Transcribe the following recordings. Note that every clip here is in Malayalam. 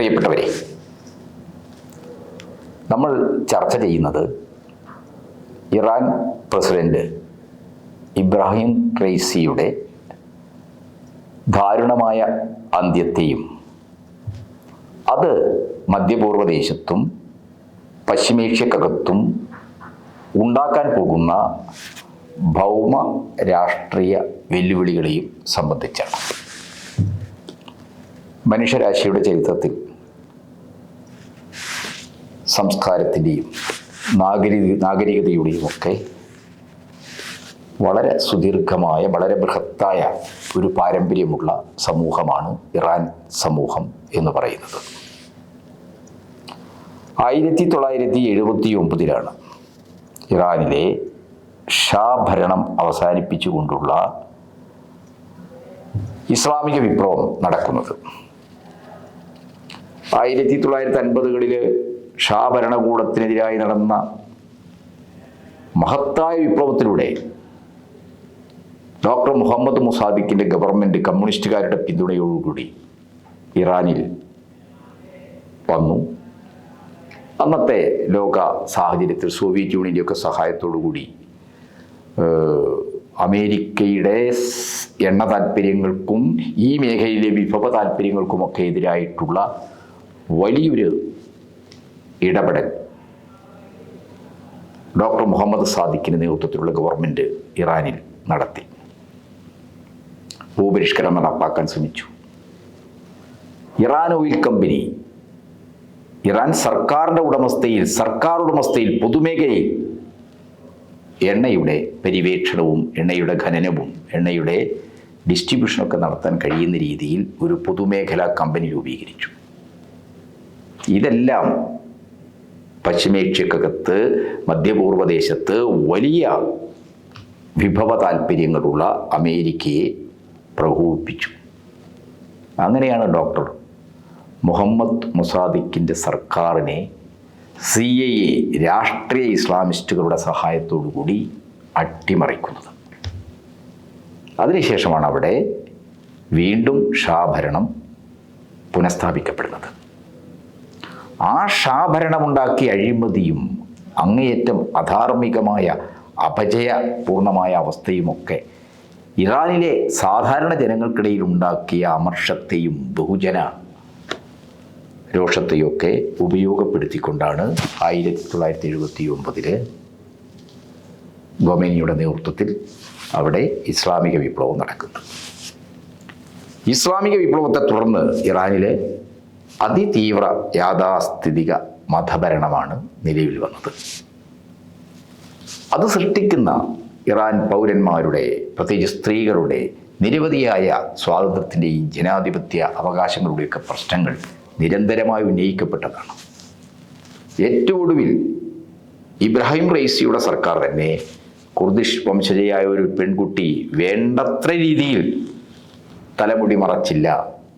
പ്രിയപ്പെട്ടവരെ നമ്മൾ ചർച്ച ചെയ്യുന്നത് ഇറാൻ പ്രസിഡന്റ് ഇബ്രാഹിം റൈസിയുടെ ദാരുണമായ അന്ത്യത്തെയും അത് മധ്യപൂർവദേശത്തും പശ്ചിമേഷ്യക്കകത്തും ഉണ്ടാക്കാൻ പോകുന്ന ഭൗമ രാഷ്ട്രീയ വെല്ലുവിളികളെയും സംബന്ധിച്ചാണ്. മനുഷ്യരാശിയുടെ ചരിത്രത്തിൽ സംസ്കാരത്തിന്റെയും നാഗരിക നാഗരികതയുടെയും ഒക്കെ വളരെ സുദീർഘമായ വളരെ ബൃഹത്തായ ഒരു പാരമ്പര്യമുള്ള സമൂഹമാണ് ഇറാൻ സമൂഹം എന്ന് പറയുന്നത്. ആയിരത്തി തൊള്ളായിരത്തി എഴുപത്തി ഒമ്പതിലാണ് ഇറാനിലെ ഷാ ഭരണം അവസാനിപ്പിച്ചുകൊണ്ടുള്ള ഇസ്ലാമിക വിപ്ലവം നടക്കുന്നത്. ആയിരത്തി തൊള്ളായിരത്തി അൻപതുകളിൽ ഷാ ഭരണകൂടത്തിനെതിരായി നടന്ന മഹത്തായ വിപ്ലവത്തിലൂടെ ഡോക്ടർ മുഹമ്മദ് മുസാദിക്കിന്റെ ഗവൺമെന്റ് കമ്മ്യൂണിസ്റ്റുകാരുടെ പിന്തുണയോടുകൂടി ഇറാനിൽ വന്നു. അന്നത്തെ ലോക സാഹചര്യത്തിൽ സോവിയറ്റ് യൂണിയന്റെയൊക്കെ സഹായത്തോടുകൂടി കൂടി അമേരിക്കയുടെ എണ്ണ താല്പര്യങ്ങൾക്കും ഈ മേഖലയിലെ വിഭവ താല്പര്യങ്ങൾക്കുമൊക്കെ എതിരായിട്ടുള്ള വലിയൊരു ഇടപെടൽ. ഡോക്ടർ മുഹമ്മദ് സാദിഖിന്റെ നേതൃത്വത്തിലുള്ള ഗവൺമെന്റ് ഇറാനിൽ നടത്തി. ഭൂപരിഷ്കരണം നടപ്പാക്കാൻ ശ്രമിച്ചു. ഇറാൻ ഓയിൽ കമ്പനി ഇറാൻ സർക്കാരിന്റെ ഉടമസ്ഥയിൽ സർക്കാർ ഉടമസ്ഥയിൽ പൊതുമേഖലയിൽ എണ്ണയുടെ പര്യവേക്ഷണവും എണ്ണയുടെ ഖനനവും എണ്ണയുടെ ഡിസ്ട്രിബ്യൂഷനൊക്കെ നടത്താൻ കഴിയുന്ന രീതിയിൽ ഒരു പൊതുമേഖലാ കമ്പനി രൂപീകരിച്ചു. ഇതെല്ലാം പശ്ചിമേഷ്യക്കകത്ത് മധ്യപൂർവദേശത്ത് വലിയ വിഭവ താല്പര്യങ്ങളുള്ള അമേരിക്കയെ പ്രകോപിപ്പിച്ചു. അങ്ങനെയാണ് ഡോക്ടർ മുഹമ്മദ് മുസാദിക്കിന്റെ സർക്കാരിനെ സി ഐ എ രാഷ്ട്രീയ ഇസ്ലാമിസ്റ്റുകളുടെ സഹായത്തോടുകൂടി അട്ടിമറിക്കുന്നത്. അതിനുശേഷമാണ് അവിടെ വീണ്ടും ഷാഭരണം പുനഃസ്ഥാപിക്കപ്പെടുന്നത്. ആ ഷാഭരണമുണ്ടാക്കിയ അഴിമതിയും അങ്ങേയറ്റം അധാർമികമായ അപജയപൂർണമായ അവസ്ഥയുമൊക്കെ ഇറാനിലെ സാധാരണ ജനങ്ങൾക്കിടയിൽ ഉണ്ടാക്കിയ അമർഷത്തെയും ബഹുജന രോഷത്തെയൊക്കെ ഉപയോഗപ്പെടുത്തിക്കൊണ്ടാണ് ആയിരത്തി തൊള്ളായിരത്തി എഴുപത്തി ഒമ്പതിൽ ഗൊമേനിയുടെ നേതൃത്വത്തിൽ അവിടെ ഇസ്ലാമിക വിപ്ലവം നടക്കുന്നത്. ഇസ്ലാമിക വിപ്ലവത്തെ തുടർന്ന് ഇറാനിലെ അതിതീവ്ര യാഥാസ്ഥിതിക മതഭരണമാണ് നിലവിൽ വന്നത്. അത് സൃഷ്ടിക്കുന്ന ഇറാൻ പൗരന്മാരുടെ പ്രത്യേകിച്ച് സ്ത്രീകളുടെ നിരവധിയായ സ്വാതന്ത്ര്യത്തിന്റെയും ജനാധിപത്യ അവകാശങ്ങളുടെയൊക്കെ പ്രശ്നങ്ങൾ നിരന്തരമായി ഉന്നയിക്കപ്പെട്ടതാണ്. ഏറ്റവും ഒടുവിൽ ഇബ്രാഹിം റൈസിയുടെ സർക്കാർ തന്നെ കുർദിഷ് വംശജയായ ഒരു പെൺകുട്ടി വേണ്ടത്ര രീതിയിൽ തലമുടി മറച്ചില്ല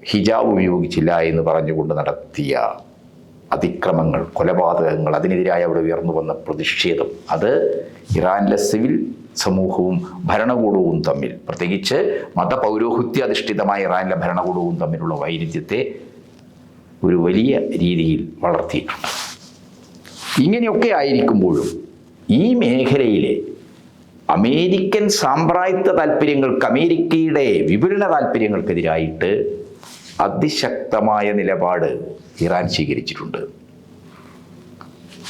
ഹിജാബ് ഉപയോഗിച്ചില്ല എന്ന് പറഞ്ഞുകൊണ്ട് നടത്തിയ അതിക്രമങ്ങൾ കൊലപാതകങ്ങൾ അതിനെതിരായി അവിടെ ഉയർന്നു വന്ന പ്രതിഷേധം അത് ഇറാനിലെ സിവിൽ സമൂഹവും ഭരണകൂടവും തമ്മിൽ പ്രത്യേകിച്ച് മതപൗരോഹിത്യ അധിഷ്ഠിതമായ ഇറാനിലെ ഭരണകൂടവും തമ്മിലുള്ള വൈരുദ്ധ്യത്തെ ഒരു വലിയ രീതിയിൽ വളർത്തിയിട്ടുണ്ട്. ഇങ്ങനെയൊക്കെ ആയിരിക്കുമ്പോഴും ഈ മേഖലയിലെ അമേരിക്കൻ സാമ്പ്രായത്വ താല്പര്യങ്ങൾക്ക് അമേരിക്കയുടെ വിപുലന താല്പര്യങ്ങൾക്കെതിരായിട്ട് അതിശക്തമായ നിലപാട് ഇറാൻ സ്വീകരിച്ചിട്ടുണ്ട്.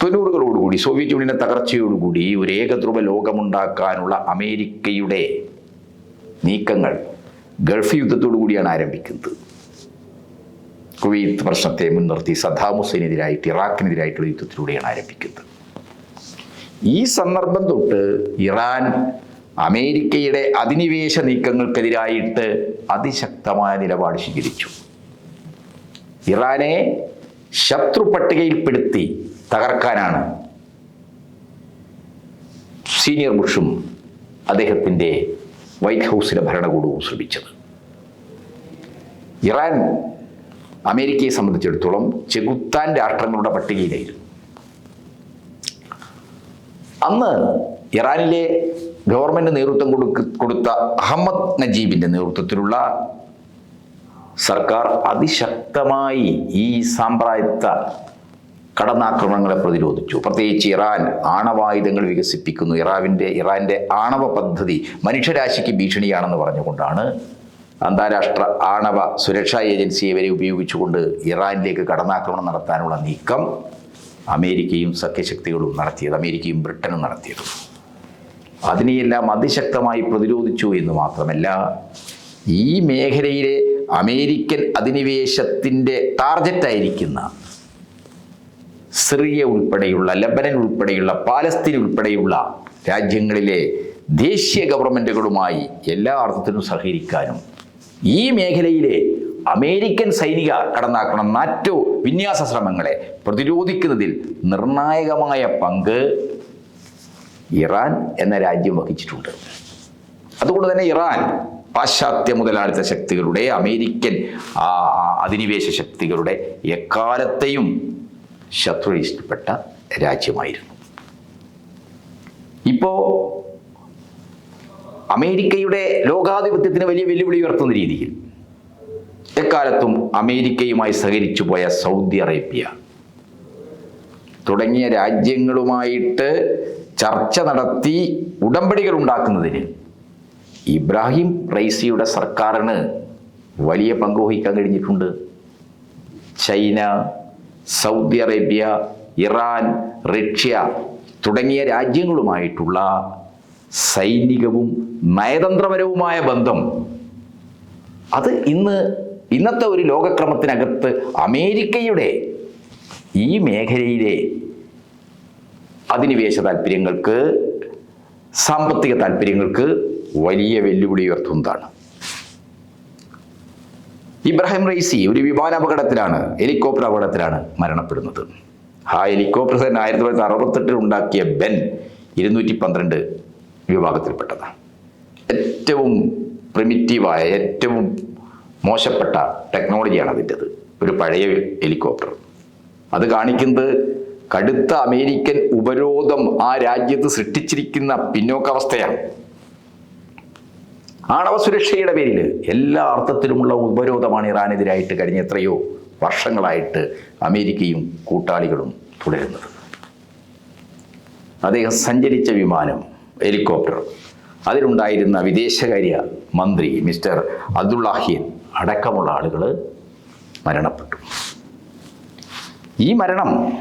തൊണ്ണൂറുകളോടുകൂടി സോവിയറ്റ് യൂണിയന്റെ തകർച്ചയോടുകൂടി ഒരു ഏകധ്രുവ ലോകമുണ്ടാക്കാനുള്ള അമേരിക്കയുടെ നീക്കങ്ങൾ ഗൾഫ് യുദ്ധത്തോടു കൂടിയാണ് ആരംഭിക്കുന്നത്. കുവൈത്ത് പ്രശ്നത്തെ മുൻനിർത്തി സദ്ദാം ഹുസൈനെതിരായിട്ട് ഇറാഖിനെതിരായിട്ടുള്ള യുദ്ധത്തിലൂടെയാണ് ആരംഭിക്കുന്നത്. ഈ സന്ദർഭം തൊട്ട് ഇറാൻ അമേരിക്കയുടെ അധിനിവേശ നീക്കങ്ങൾക്കെതിരായിട്ട് അതിശക്തമായ നിലപാട് സ്വീകരിച്ചു. ഇറാനെ ശത്രു പട്ടികയിൽപ്പെടുത്തി തകർക്കാനാണ് സീനിയർ ബുഷും അദ്ദേഹത്തിന്റെ വൈറ്റ് ഹൗസിലെ ഭരണകൂടവും ശ്രമിച്ചത്. ഇറാൻ അമേരിക്കയെ സംബന്ധിച്ചിടത്തോളം ചെകുത്താൻ രാഷ്ട്രങ്ങളുടെ പട്ടികയിലായിരുന്നു. അന്ന് ഇറാനിലെ ഗവൺമെന്റ് നേതൃത്വം കൊടുക്ക കൊടുത്ത അഹമ്മദ് നജീബിന്റെ നേതൃത്വത്തിലുള്ള സർക്കാർ അതിശക്തമായി ഈ സാമ്പ്രായത്ത കടന്നാക്രമണങ്ങളെ പ്രതിരോധിച്ചു. പ്രത്യേകിച്ച് ഇറാൻ ആണവായുധങ്ങൾ വികസിപ്പിക്കുന്നു. ഇറാവിന്റെ ഇറാന്റെ ആണവ പദ്ധതി മനുഷ്യരാശിക്ക് ഭീഷണിയാണെന്ന് പറഞ്ഞുകൊണ്ടാണ് അന്താരാഷ്ട്ര ആണവ സുരക്ഷാ ഏജൻസിയെ വരെ ഉപയോഗിച്ചുകൊണ്ട് ഇറാനിലേക്ക് കടന്നാക്രമണം നടത്താനുള്ള നീക്കം അമേരിക്കയും സഖ്യശക്തികളും നടത്തിയത് അമേരിക്കയും ബ്രിട്ടനും നടത്തിയത്. അതിനെയെല്ലാം അതിശക്തമായി പ്രതിരോധിച്ചു എന്ന് മാത്രമല്ല ഈ മേഖലയിലെ അമേരിക്കൻ അധിനിവേശത്തിന്റെ ടാർഗറ്റായിരിക്കുന്ന സിറിയ ഉൾപ്പെടെയുള്ള ലബനൻ ഉൾപ്പെടെയുള്ള പാലസ്തീൻ ഉൾപ്പെടെയുള്ള രാജ്യങ്ങളിലെ ദേശീയ ഗവൺമെന്റുകളുമായി എല്ലാ അർത്ഥത്തിനും സഹകരിക്കാനും ഈ മേഖലയിലെ അമേരിക്കൻ സൈനിക കടന്നാക്കണം നാറ്റോ വിന്യാസ ശ്രമങ്ങളെ പ്രതിരോധിക്കുന്നതിൽ നിർണായകമായ പങ്ക് ഇറാൻ എന്ന രാജ്യം വഹിച്ചിട്ടുണ്ട്. അതുകൊണ്ട് തന്നെ ഇറാൻ പാശ്ചാത്യ മുതലാളിത്ത ശക്തികളുടെ അമേരിക്കൻ അധിനിവേശ ശക്തികളുടെ എക്കാലത്തെയും ഇഷ്ടപ്പെട്ട രാജ്യമായിരുന്നു. ഇപ്പോ അമേരിക്കയുടെ ലോകാധിപത്യത്തിന് വലിയ വെല്ലുവിളി ഉയർത്തുന്ന രീതിയിൽ എക്കാലത്തും അമേരിക്കയുമായി സഹകരിച്ചു പോയ സൗദി അറേബ്യ. തുടങ്ങിയ രാജ്യങ്ങളുമായിട്ട് ചർച്ച നടത്തി ഉടമ്പടികൾ ഉണ്ടാക്കുന്നതിന് ഇബ്രാഹിം റൈസിയുടെ സർക്കാരിന് വലിയ പങ്ക് വഹിക്കാൻ കഴിഞ്ഞിട്ടുണ്ട്. China Saudi Arabia Iran Russia തുടങ്ങിയ രാജ്യങ്ങളുമായിട്ടുള്ള സൈനികവും നയതന്ത്രപരവുമായ ബന്ധം. അത് ഇന്ന് ഇന്നത്തെ ഒരു ലോകക്രമത്തിനകത്ത് അമേരിക്കയുടെ ഈ മേഖലയിലെ അധിനിവേശ താല്പര്യങ്ങൾക്ക് സാമ്പത്തിക താല്പര്യങ്ങൾക്ക് വലിയ വെല്ലുവിളി ഉയർത്തുന്നതാണ്. ഇബ്രാഹിം റൈസി ഒരു വിമാന അപകടത്തിലാണ് ഹെലികോപ്റ്റർ അപകടത്തിലാണ് മരണപ്പെടുന്നത്. ആ ഹെലികോപ്റ്റർ തന്നെ ആയിരത്തി തൊള്ളായിരത്തി അറുപത്തെട്ടിൽ ഉണ്ടാക്കിയ ബെൻ ഇരുന്നൂറ്റി പന്ത്രണ്ട് വിഭാഗത്തിൽപ്പെട്ടതാണ്. ഏറ്റവും പ്രിമിറ്റീവായ ഏറ്റവും മോശപ്പെട്ട ടെക്നോളജിയാണ് അതിന്റെത്. ഒരു പഴയ ഹെലികോപ്റ്റർ. അത് കാണിക്കുന്നത് കടുത്ത അമേരിക്കൻ ഉപരോധം ആ രാജ്യത്ത് സൃഷ്ടിച്ചിരിക്കുന്ന പിന്നോക്കാവസ്ഥയാണ് ആണവ സുരക്ഷയുടെ പേരിൽ എല്ലാ അർത്ഥത്തിലുമുള്ള ഉപരോധമാണ് ഇറാനെതിരായിട്ട് കഴിഞ്ഞ എത്രയോ വർഷങ്ങളായിട്ട് അമേരിക്കയും കൂട്ടാളികളും തുടരുന്നത്. അദ്ദേഹം സഞ്ചരിച്ച വിമാനം ഹെലികോപ്റ്റർ. അതിലുണ്ടായിരുന്ന വിദേശകാര്യ മന്ത്രി മിസ്റ്റർ അബ്ദുള്ളാഹിയൻ അടക്കമുള്ള ആളുകൾ മരണപ്പെട്ടു. ഈ മരണം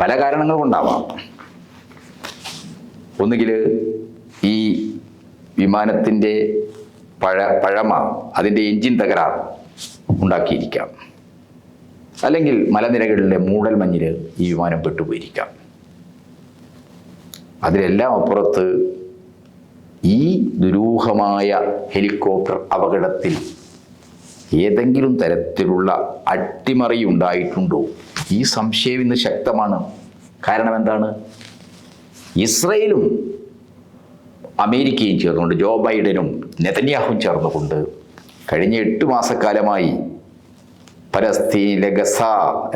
പല കാരണങ്ങൾ കൊണ്ടാവാം. ഒന്നുകിൽ ഈ വിമാനത്തിന്റെ പഴ പഴമ അതിന്റെ എൻജിൻ തകരാർ ഉണ്ടാക്കിയിരിക്കാം. അല്ലെങ്കിൽ മലനിരകളിലെ മൂടൽ മഞ്ഞിൽ ഈ വിമാനം പെട്ടുപോയിരിക്കാം. അതിലെല്ലാം അപ്പുറത്ത് ഈ ദുരൂഹമായ ഹെലികോപ്റ്റർ അപകടത്തിൽ ഏതെങ്കിലും തരത്തിലുള്ള അട്ടിമറി ഉണ്ടായിട്ടുണ്ടോ? ഈ സംശയം ഇന്ന് ശക്തമാണ്. കാരണം എന്താണ്? ഇസ്രയേലും അമേരിക്കയും ചേർന്നുകൊണ്ട് ജോ ബൈഡനും നെതന്യാഹും ചേർന്നുകൊണ്ട് കഴിഞ്ഞ എട്ട് മാസക്കാലമായി പലസ്തീനിലെ ഗസ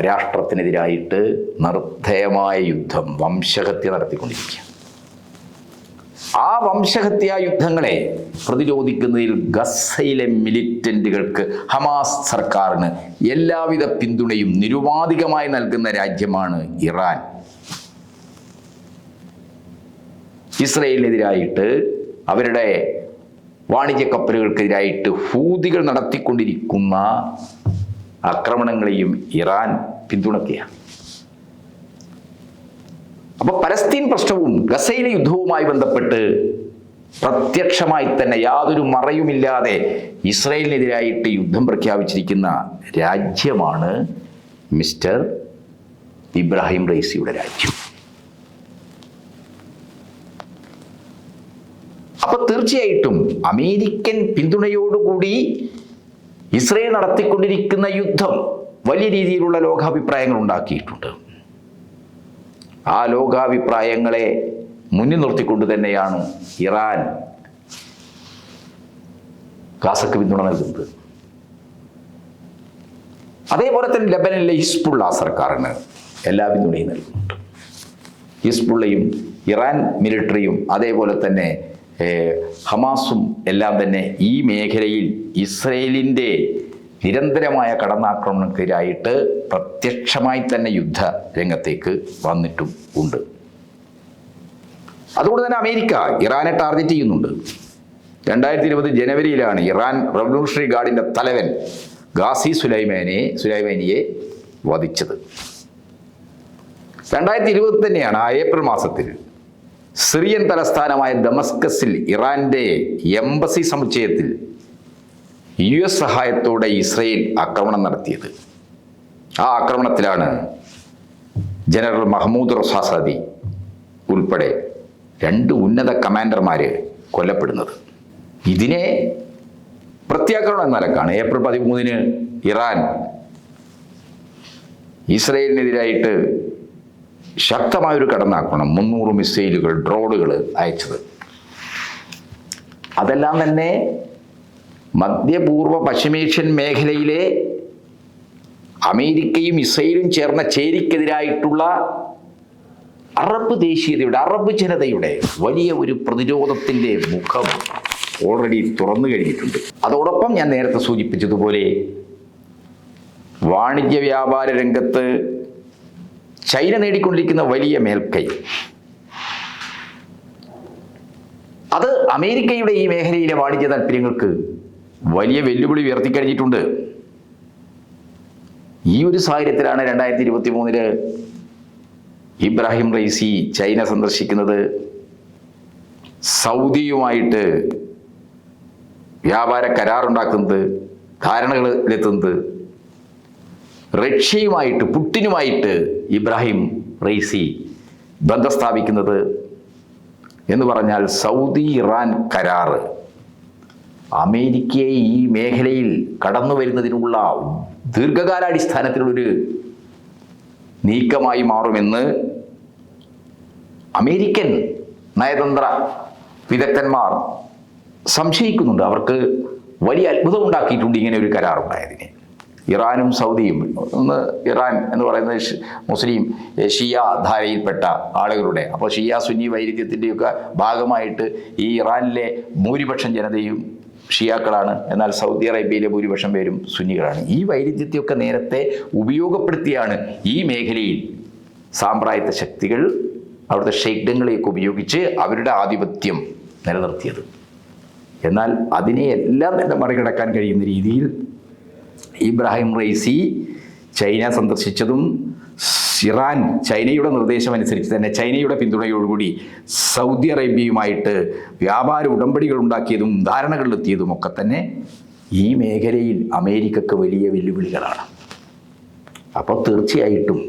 രാഷ്ട്രത്തിനെതിരായിട്ട് നിർദ്ധയമായ യുദ്ധം വംശഹത്യ നടത്തിക്കൊണ്ടിരിക്കുക ആ വംശഹത്യാ യുദ്ധങ്ങളെ പ്രതിരോധിക്കുന്നതിൽ ഗസയിലെ മിലിറ്റന്റുകൾക്ക് ഹമാസ് സർക്കാരിന് എല്ലാവിധ പിന്തുണയും നിരുപാധികമായി നൽകുന്ന രാജ്യമാണ് ഇറാൻ. ഇസ്രയേലിനെതിരായിട്ട് അവരുടെ വാണിജ്യ കപ്പലുകൾക്കെതിരായിട്ട് ഹൂതികൾ നടത്തിക്കൊണ്ടിരിക്കുന്ന ആക്രമണങ്ങളെയും ഇറാൻ പിന്തുണയ്ക്കുകയാണ്. അപ്പൊ പലസ്തീൻ പ്രശ്നവും ഗസയിലെ യുദ്ധവുമായി ബന്ധപ്പെട്ട് പ്രത്യക്ഷമായി തന്നെ യാതൊരു മറയുമില്ലാതെ ഇസ്രയേലിനെതിരായിട്ട് യുദ്ധം പ്രഖ്യാപിച്ചിരിക്കുന്ന രാജ്യമാണ് മിസ്റ്റർ ഇബ്രാഹിം റൈസിയുടെ രാജ്യം. അപ്പൊ തീർച്ചയായിട്ടും അമേരിക്കൻ പിന്തുണയോടുകൂടി ഇസ്രയേൽ നടത്തിക്കൊണ്ടിരിക്കുന്ന യുദ്ധം വലിയ രീതിയിലുള്ള ലോകാഭിപ്രായങ്ങൾ ഉണ്ടാക്കിയിട്ടുണ്ട്. ആ ലോകാഭിപ്രായങ്ങളെ മുന്നിൽ നിർത്തിക്കൊണ്ട് തന്നെയാണ് ഇറാൻ ഗാസക്ക് പിന്തുണ നൽകുന്നത്. അതേപോലെ തന്നെ ലബനനിലെ ഹിസ്ബുള്ള സർക്കാരിന് എല്ലാ പിന്തുണയും നൽകുന്നുണ്ട്. ഹിസ്ബുള്ളയും ഇറാൻ മിലിറ്ററിയും അതേപോലെ തന്നെ ഹമാസും എല്ലാം തന്നെ ഈ മേഖലയിൽ ഇസ്രയേലിന്റെ നിരന്തരമായ കടന്നാക്രമണത്തിനായിട്ട് പ്രത്യക്ഷമായി തന്നെ യുദ്ധ രംഗത്തേക്ക് വന്നിട്ടും ഉണ്ട്. അതുകൊണ്ട് തന്നെ അമേരിക്ക ഇറാനെ ടാർഗറ്റ് ചെയ്യുന്നുണ്ട്. രണ്ടായിരത്തി ഇരുപത് ജനുവരിയിലാണ് ഇറാൻ റവല്യൂഷണറി ഗാർഡിന്റെ തലവൻ ഗാസി സുലൈമാനെ സുലൈമാനിയെ വധിച്ചത്. രണ്ടായിരത്തി ഇരുപത് തന്നെയാണ് ആ ഏപ്രിൽ മാസത്തിൽ സിറിയൻ തലസ്ഥാനമായ ദമസ്കസിൽ ഇറാന്റെ എംബസി സമുച്ചയത്തിൽ യു എസ് സഹായത്തോടെ ഇസ്രയേൽ ആക്രമണം നടത്തിയത്. ആ ആക്രമണത്തിലാണ് ജനറൽ മഹമ്മൂദ് റസാസാദി ഉൾപ്പെടെ രണ്ട് ഉന്നത കമാൻഡർമാര് കൊല്ലപ്പെടുന്നത്. ഇതിനെ പ്രത്യാക്രമണം എന്ന നിലക്കാണ് ഏപ്രിൽ പതിമൂന്നിന് ഇറാൻ ഇസ്രയേലിനെതിരായിട്ട് ശക്തമായൊരു കടന്നാക്രമണം മുന്നൂറ് മിസൈലുകൾ ഡ്രോണുകൾ അയച്ചത്. അതെല്ലാം തന്നെ മധ്യപൂർവ പശ്ചിമേഷ്യൻ മേഖലയിലെ അമേരിക്കയും ഇസ്രയേലും ചേർന്ന ചേരിക്കെതിരായിട്ടുള്ള അറബ് ദേശീയതയുടെ അറബ് ജനതയുടെ വലിയ ഒരു പ്രതിരോധത്തിന്റെ മുഖം ഓൾറെഡി തുറന്നു കഴിഞ്ഞിട്ടുണ്ട്. അതോടൊപ്പം ഞാൻ നേരത്തെ സൂചിപ്പിച്ചതുപോലെ വാണിജ്യ വ്യാപാര രംഗത്ത് ചൈന നേടിക്കൊണ്ടിരിക്കുന്ന വലിയ മേൽക്കൈ. അത് അമേരിക്കയുടെ ഈ മേഖലയിലെ വാണിജ്യ താല്പര്യങ്ങൾക്ക് വലിയ വെല്ലുവിളി ഉയർത്തിക്കഴിഞ്ഞിട്ടുണ്ട്. ഈ ഒരു സാഹചര്യത്തിലാണ് രണ്ടായിരത്തി ഇരുപത്തി മൂന്നിൽ ഇബ്രാഹിം റൈസി ചൈന സന്ദർശിക്കുന്നത്. സൗദിയുമായിട്ട് വ്യാപാര കരാറുണ്ടാക്കുന്നത് ധാരണകളിലെത്തുന്നത്. റഷ്യയുമായിട്ട് പുട്ടിനുമായിട്ട് ഇബ്രാഹിം റൈസി ബന്ധം സ്ഥാപിക്കുന്നത് എന്ന് പറഞ്ഞാൽ സൗദി ഇറാൻ കരാറ്. അമേരിക്കയെ ഈ മേഖലയിൽ കടന്നു വരുന്നതിനുള്ള ദീർഘകാലാടിസ്ഥാനത്തിലുള്ളൊരു നീക്കമായി മാറുമെന്ന് അമേരിക്കൻ നയതന്ത്ര വിദഗ്ധന്മാർ സംശയിക്കുന്നുണ്ട്. അവർക്ക് വലിയ അത്ഭുതം ഉണ്ടാക്കിയിട്ടുണ്ട് ഇങ്ങനെ ഒരു കരാറുണ്ടായതിനെ ഇറാനും സൗദിയും ഒന്ന് ഇറാൻ എന്ന് പറയുന്നത് മുസ്ലിം ഷിയ ധാരയിൽപ്പെട്ട ആളുകളുടെ അപ്പോൾ ഷിയ സുന്നി വൈരുദ്ധ്യത്തിന്റെയൊക്കെ ഭാഗമായിട്ട് ഈ ഇറാനിലെ ഭൂരിപക്ഷം ജനതയും ഷിയാക്കളാണ്. എന്നാൽ സൗദി അറേബ്യയിലെ ഭൂരിപക്ഷം പേരും സുന്നികളാണ്. ഈ വൈരുദ്ധ്യത്തെയൊക്കെ നേരത്തെ ഉപയോഗപ്പെടുത്തിയാണ് ഈ മേഖലയിൽ സാമ്പ്രായത്തെ ശക്തികൾ അവിടുത്തെ ഷെയ്ഡങ്ങളെയൊക്കെ ഉപയോഗിച്ച് അവരുടെ ആധിപത്യം നിലനിർത്തിയത്. എന്നാൽ അതിനെ എല്ലാം തന്നെ മറികടക്കാൻ കഴിയുന്ന രീതിയിൽ ഇബ്രാഹിം റൈസി ചൈന സന്ദർശിച്ചതും ഇറാൻ ചൈനയുടെ നിർദ്ദേശമനുസരിച്ച് തന്നെ ചൈനയുടെ പിന്തുണയോടുകൂടി സൗദി അറേബ്യയുമായിട്ട് വ്യാപാര ഉടമ്പടികൾ ഉണ്ടാക്കിയതും ധാരണകളിലെത്തിയതും ഒക്കെ തന്നെ ഈ മേഖലയിൽ അമേരിക്കക്ക് വലിയ വെല്ലുവിളികളാണ്. അപ്പോൾ തീർച്ചയായിട്ടും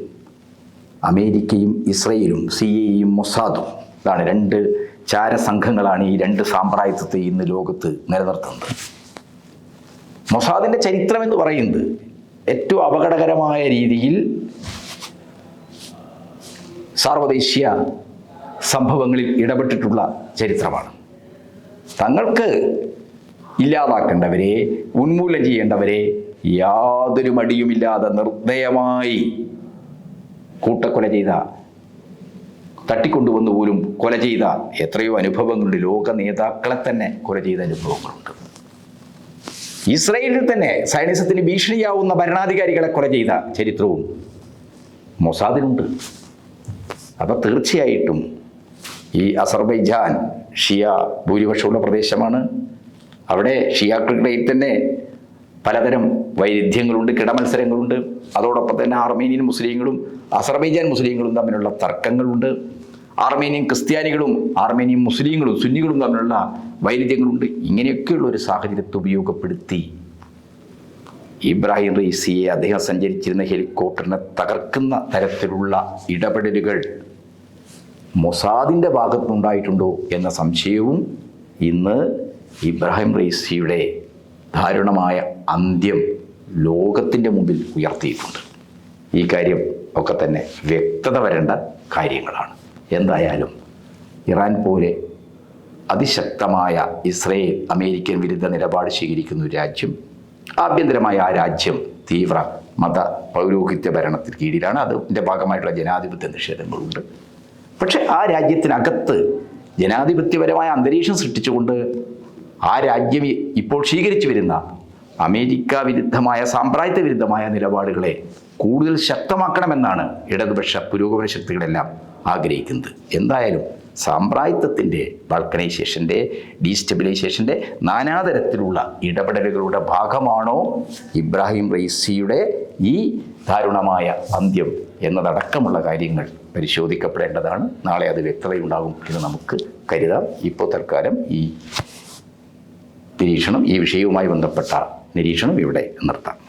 അമേരിക്കയും ഇസ്രയേലും സി എയും മൊസാദും ഇതാണ് രണ്ട് ചാരസംഘങ്ങളാണ് ഈ രണ്ട് സാമ്പ്രായത്വത്തെ ഇന്ന് ലോകത്ത് നിലനിർത്തുന്നത്. മൊസാദിന്റെ ചരിത്രം എന്ന് പറയുന്നത് ഏറ്റവും അപകടകരമായ രീതിയിൽ സാർവദേശീയ സംഭവങ്ങളിൽ ഇടപെട്ടിട്ടുള്ള ചരിത്രമാണ്. തങ്ങൾക്ക് ഇല്ലാതാക്കേണ്ടവരെ ഉന്മൂലനം ചെയ്യേണ്ടവരെ യാതൊരു മടിയുമില്ലാതെ നിർദ്ദയമായി കൂട്ടക്കൊല ചെയ്ത തട്ടിക്കൊണ്ടുവന്നു പോലും കൊല ചെയ്ത എത്രയോ അനുഭവങ്ങളുണ്ട്. ലോക നേതാക്കളെ തന്നെ കൊല ചെയ്ത അനുഭവങ്ങളുണ്ട്. ഇസ്രയേലിൽ തന്നെ സൈനിസത്തിന് ഭീഷണിയാവുന്ന ഭരണാധികാരികളെ കൊല ചെയ്ത ചരിത്രവും മൊസാദിനുണ്ട് അപ്പോൾ തീർച്ചയായിട്ടും ഈ അസർബൈജാൻ ഷിയ ഭൂരിപക്ഷമുള്ള പ്രദേശമാണ്. അവിടെ ഷിയാക്കൾക്കിടയിൽ തന്നെ പലതരം വൈരുദ്ധ്യങ്ങളുണ്ട് കിടമത്സരങ്ങളുണ്ട്. അതോടൊപ്പം തന്നെ ആർമേനിയൻ മുസ്ലിങ്ങളും അസർബൈജാൻ മുസ്ലിങ്ങളും തമ്മിലുള്ള തർക്കങ്ങളുണ്ട്. ആർമേനിയൻ ക്രിസ്ത്യാനികളും ആർമേനിയൻ മുസ്ലിങ്ങളും സുന്നികളും തമ്മിലുള്ള വൈരുദ്ധ്യങ്ങളുണ്ട്. ഇങ്ങനെയൊക്കെയുള്ള ഒരു സാഹചര്യത്തെ ഉപയോഗപ്പെടുത്തി ഇബ്രാഹിം റൈസിയെ അദ്ദേഹം സഞ്ചരിച്ചിരുന്ന ഹെലികോപ്റ്ററിനെ തകർക്കുന്ന തരത്തിലുള്ള ഇടപെടലുകൾ മൊസാദിന്റെ ഭാഗത്തുനിന്നുണ്ടായിട്ടുണ്ടോ എന്ന സംശയവും ഇന്ന് ഇബ്രാഹിം റൈസിയുടെ ദാരുണമായ അന്ത്യം ലോകത്തിന്റെ മുമ്പിൽ ഉയർത്തിയിട്ടുണ്ട്. ഈ കാര്യം ഒക്കെ തന്നെ വ്യക്തത വരേണ്ട കാര്യങ്ങളാണ്. എന്തായാലും ഇറാൻ പോലെ അതിശക്തമായ ഇസ്രയേൽ അമേരിക്കൻ വിരുദ്ധ നിലപാട് സ്വീകരിക്കുന്ന ഒരു രാജ്യം ആഭ്യന്തരമായ ആ രാജ്യം തീവ്ര മത പൗരോഹിത്യ ഭരണത്തിന് കീഴിലാണ്. അതിന്റെ ഭാഗമായിട്ടുള്ള ജനാധിപത്യ നിഷേധങ്ങളുണ്ട്. പക്ഷെ ആ രാജ്യത്തിനകത്ത് ജനാധിപത്യപരമായ അന്തരീക്ഷം സൃഷ്ടിച്ചുകൊണ്ട് ആ രാജ്യം ഇപ്പോൾ സ്വീകരിച്ചു വരുന്ന അമേരിക്ക വിരുദ്ധമായ സാമ്പ്രാജ്യത്വ വിരുദ്ധമായ നിലപാടുകളെ കൂടുതൽ ശക്തമാക്കണമെന്നാണ് ഇടതുപക്ഷ പുരോഗമന ശക്തികളെല്ലാം ആഗ്രഹിക്കുന്നത്. എന്തായാലും സാമ്പ്രായത്വത്തിന്റെ ബാൾക്കനൈസേഷന്റെ ഡീസ്റ്റെബിലൈസേഷന്റെ നാനാതരത്തിലുള്ള ഇടപെടലുകളുടെ ഭാഗമാണോ ഇബ്രാഹിം റൈസിയുടെ ഈ ദാരുണമായ അന്ത്യം എന്നതടക്കമുള്ള കാര്യങ്ങൾ പരിശോധിക്കപ്പെടേണ്ടതാണ്. നാളെ അത് വ്യക്തതയുണ്ടാകും എന്ന് നമുക്ക് കരുതാം. ഇപ്പോൾ തൽക്കാലം ഈ നിരീക്ഷണം ഈ വിഷയവുമായി ബന്ധപ്പെട്ട നിരീക്ഷണം ഇവിടെ നിർത്താം.